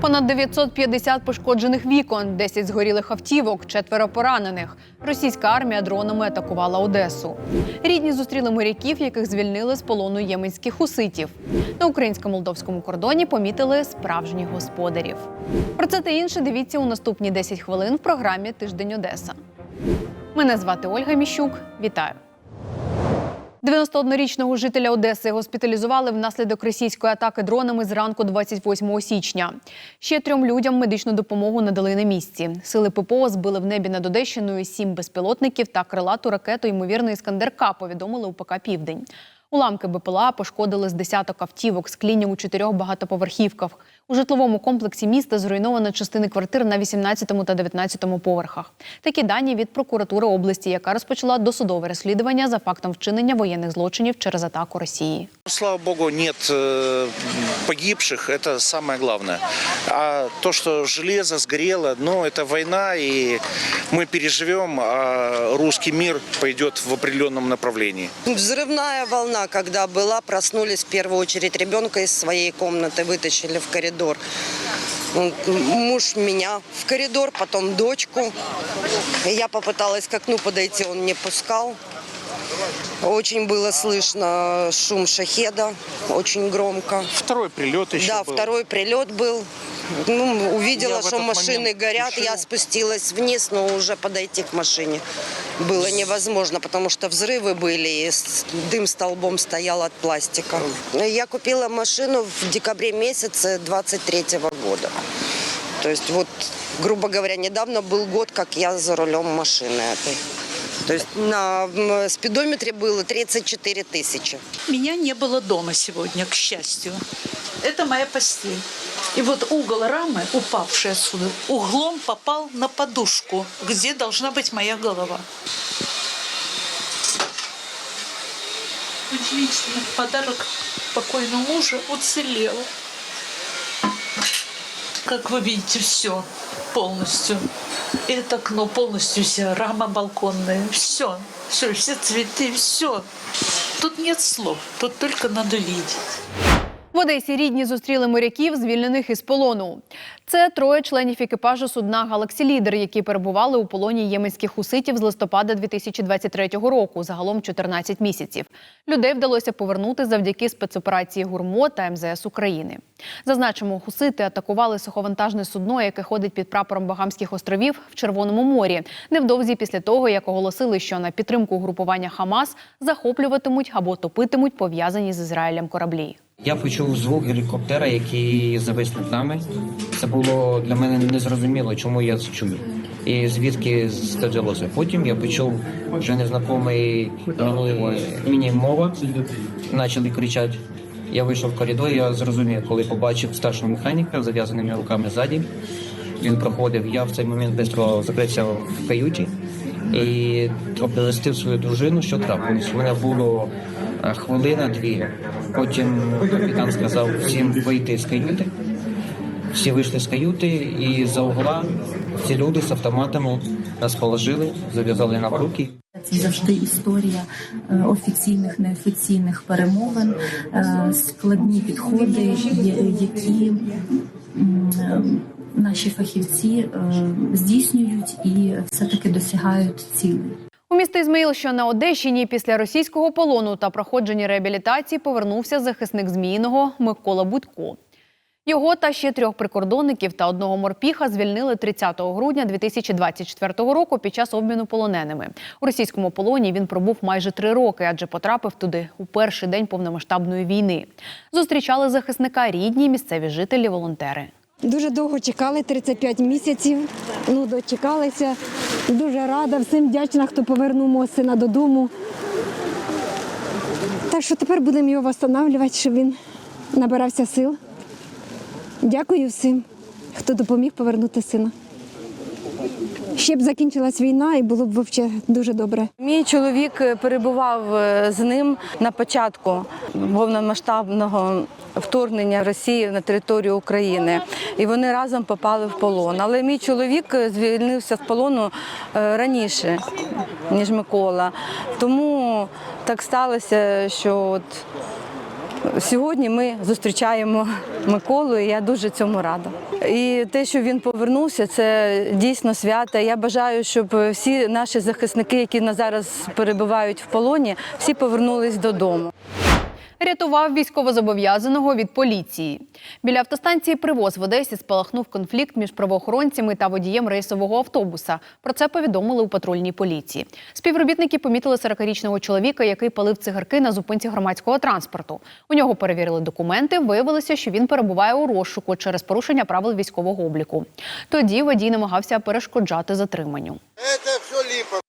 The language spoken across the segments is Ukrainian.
Понад 950 пошкоджених вікон, 10 згорілих автівок, четверо поранених. Російська армія дронами атакувала Одесу. Рідні зустріли моряків, яких звільнили з полону єменських хуситів. На українсько-молдовському кордоні помітили справжніх господарів. Про це та інше дивіться у наступні 10 хвилин в програмі Тиждень Одеса. Мене звати Ольга Міщук. Вітаю. 91-річного жителя Одеси госпіталізували внаслідок російської атаки дронами зранку 28 січня. Ще трьом людям медичну допомогу надали на місці. Сили ППО збили в небі над Одещиною сім безпілотників та крилату ракету, ймовірно, Іскандер-К, повідомили у ПК Південь. Уламки БПЛА пошкодили з десяток автівок, скління у чотирьох багатоповерхівках. У житловому комплексі міста зруйновано частини квартир на 18 та 19 поверхах. Такі дані від прокуратури області, яка розпочала досудове розслідування за фактом вчинення воєнних злочинів через атаку Росії. Слава богу, нет э, погибших, это самое главное. А то, что железо сгорело, ну, это война, и мы переживем, а русский мир пойдет в определенном направлении. Взрывная волна, когда была, проснулись в первую очередь ребенка из своей комнаты, вытащили в коридор. Муж меня в коридор, потом дочку. Я попыталась к окну подойти, он не пускал. Очень было слышно шум шахеда, очень громко. Второй прилет еще да, был. второй прилет был. Ну, увидела, Я что машины горят, спешил. я спустилась вниз, но уже подойти к машине было невозможно, потому что взрывы были, и дым столбом стоял от пластика. Я купила машину в декабре месяце 23 года. То есть вот, грубо говоря, недавно был год, как я за рулем машины этой. То есть на спидометре было 34 тысячи. Меня не было дома сегодня, к счастью. Это моя постель. И вот угол рамы, упавший отсюда, углом попал на подушку, где должна быть моя голова. Удивительно, подарок покойного мужа уцелел. Как вы видите, все полностью. Это окно полностью вся, рама балконная, все, все, все цветы, все. Тут нет слов, тут только надо видеть. Одесі рідні зустріли моряків, звільнених із полону. Це троє членів екіпажу судна Галаксі Лідер, які перебували у полоні єменських хуситів з листопада 2023 року, загалом 14 місяців. Людей вдалося повернути завдяки спецоперації Гурмо та МЗС України. Зазначимо, хусити атакували суховантажне судно, яке ходить під прапором Багамських островів в Червоному морі. Невдовзі після того, як оголосили, що на підтримку групування Хамас захоплюватимуть або топитимуть пов'язані з Ізраїлем кораблі. Я почув звук гелікоптера, який завис над нами. Це було для мене незрозуміло, чому я це чую. І звідки це. Потім я почув вже незнайомий мені мова, почали кричати. Я вийшов в коридор, я зрозумів, коли побачив старшого механіка зав'язаними руками ззаді. Він проходив. Я в цей момент швидко закрився в каюті і оповістив свою дружину, що трапилось. У мене було е, хвилина-дві. Потім капітан сказав всім вийти з каюти. Всі вийшли з каюти, і за угла ці люди з автоматами нас положили, зав'язали нам руки. Це завжди історія е, офіційних, неофіційних перемовин, е, складні підходи, які е, наші фахівці здійснюють і все-таки досягають цілей. У місто Ізмаїл, що на Одещині, після російського полону та проходження реабілітації повернувся захисник Зміїного Микола Будько. Його та ще трьох прикордонників та одного морпіха звільнили 30 грудня 2024 року під час обміну полоненими. У російському полоні він пробув майже три роки, адже потрапив туди у перший день повномасштабної війни. Зустрічали захисника рідні місцеві жителі, волонтери. Дуже довго чекали, 35 місяців. Ну, дочекалися. Дуже рада, всім вдячна, хто повернув мого сина додому. Так що тепер будемо його встановлювати, щоб він набирався сил. Дякую всім, хто допоміг повернути сина. Ще б закінчилась війна і було б взагалі дуже добре. Мій чоловік е, перебував е, з ним на початку повномасштабного вторгнення Росії на територію України, і вони разом попали в полон. Але мій чоловік е, звільнився з полону раніше, ніж Микола. Тому так сталося, що от Сьогодні ми зустрічаємо Миколу, і я дуже цьому рада. І те, що він повернувся, це дійсно свято. Я бажаю, щоб всі наші захисники, які на зараз перебувають в полоні, всі повернулись додому. Рятував військовозобов'язаного від поліції. Біля автостанції Привоз в Одесі спалахнув конфлікт між правоохоронцями та водієм рейсового автобуса. Про це повідомили у патрульній поліції. Співробітники помітили 40-річного чоловіка, який палив цигарки на зупинці громадського транспорту. У нього перевірили документи. Виявилося, що він перебуває у розшуку через порушення правил військового обліку. Тоді водій намагався перешкоджати затриманню. Это все липа.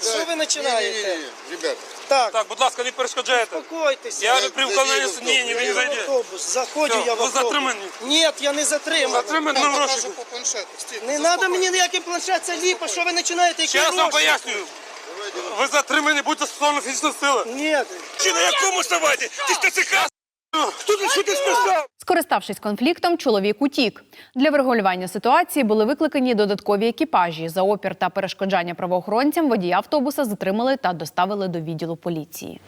Що ви починаєте? Ребята. Так, Так, будь ласка, не перешкоджайте. успокойтеся. Я при виконанні ні, ні, ви Я не зайдете. автобус. Заходжу Все, я в ви автобус. затримані. Ні, я не затриманий. Затримані на гроші. по планшету. Стих, Не треба мені ніякий планшет, це ліпа. Що ви починаєте? Які Ще раз вам гроші? пояснюю. Ви затримані, будьте стосовно фізична сила. Ні. Чи на якому основанні? Ти ж ТЦК? Хто? Скориставшись конфліктом, чоловік утік. Для врегулювання ситуації були викликані додаткові екіпажі. За опір та перешкоджання правоохоронцям водія автобуса затримали та доставили до відділу поліції.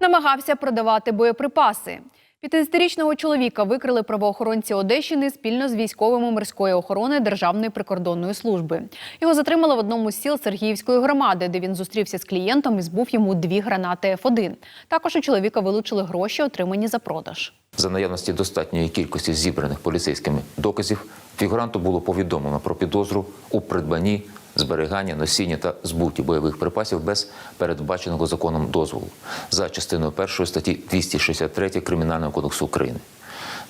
Намагався продавати боєприпаси. 50-річного чоловіка викрили правоохоронці Одещини спільно з військовими морської охорони Державної прикордонної служби. Його затримали в одному з сіл Сергіївської громади, де він зустрівся з клієнтом і збув йому дві гранати Ф1. Також у чоловіка вилучили гроші, отримані за продаж. За наявності достатньої кількості зібраних поліцейськими доказів фігуранту було повідомлено про підозру у придбанні, зберіганні, носіння та збуті бойових припасів без передбаченого законом дозволу за частиною першої статті 263 Кримінального кодексу України.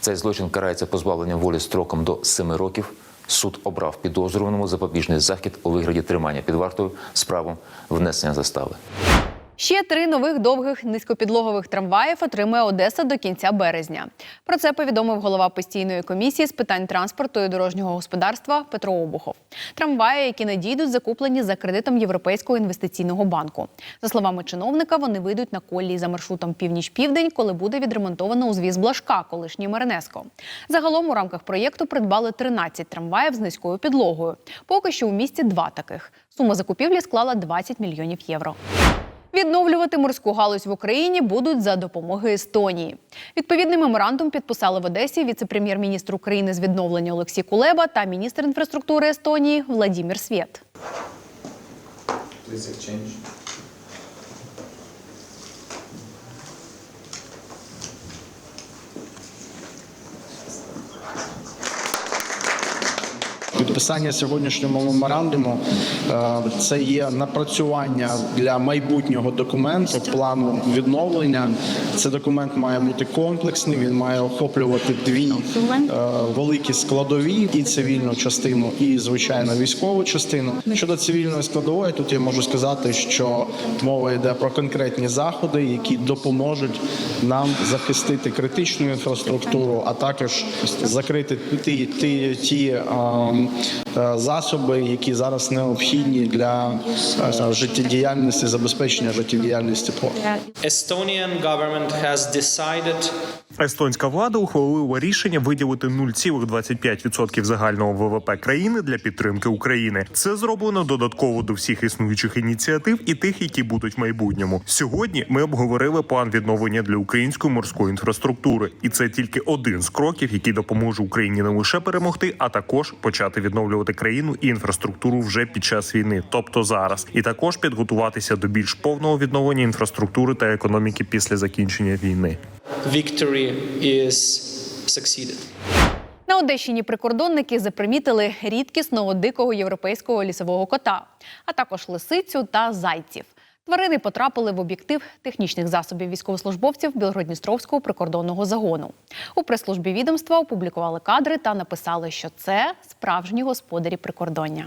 Цей злочин карається позбавленням волі строком до 7 років. Суд обрав підозрюваному запобіжний захід у вигляді тримання під вартою з правом внесення застави. Ще три нових довгих низькопідлогових трамваїв отримає Одеса до кінця березня. Про це повідомив голова постійної комісії з питань транспорту і дорожнього господарства Петро Обухов. Трамваї, які надійдуть, закуплені за кредитом Європейського інвестиційного банку. За словами чиновника, вони вийдуть на колії за маршрутом північ-південь, коли буде відремонтовано узвіз Блажка, колишній Меренеско. Загалом у рамках проєкту придбали 13 трамваїв з низькою підлогою. Поки що у місті два таких. Сума закупівлі склала 20 мільйонів євро. Відновлювати морську галузь в Україні будуть за допомоги Естонії. Відповідний меморандум підписали в Одесі віце-прем'єр-міністр України з відновлення Олексій Кулеба та міністр інфраструктури Естонії Владімір Свєт. Підписання сьогоднішнього меморандуму е, це є напрацювання для майбутнього документу плану відновлення. Цей документ має бути комплексний. Він має охоплювати дві е, великі складові: і цивільну частину, і звичайно військову частину. Щодо цивільної складової, тут я можу сказати, що мова йде про конкретні заходи, які допоможуть нам захистити критичну інфраструктуру, а також закрити ті, ті, ті е, засоби, які зараз необхідні для е, життєдіяльності, забезпечення життєдіяльності. Estonian government has decided Естонська влада ухвалила рішення виділити 0,25% загального ВВП країни для підтримки України. Це зроблено додатково до всіх існуючих ініціатив і тих, які будуть в майбутньому. Сьогодні ми обговорили план відновлення для української морської інфраструктури, і це тільки один з кроків, який допоможе Україні не лише перемогти, а також почати відновлювати країну і інфраструктуру вже під час війни, тобто зараз, і також підготуватися до більш повного відновлення інфраструктури та економіки після закінчення війни. Victory is succeeded. На Одещині прикордонники запримітили рідкісного дикого європейського лісового кота, а також лисицю та зайців. Тварини потрапили в об'єктив технічних засобів військовослужбовців Білгородністровського прикордонного загону. У прес-службі відомства опублікували кадри та написали, що це справжні господарі прикордоння.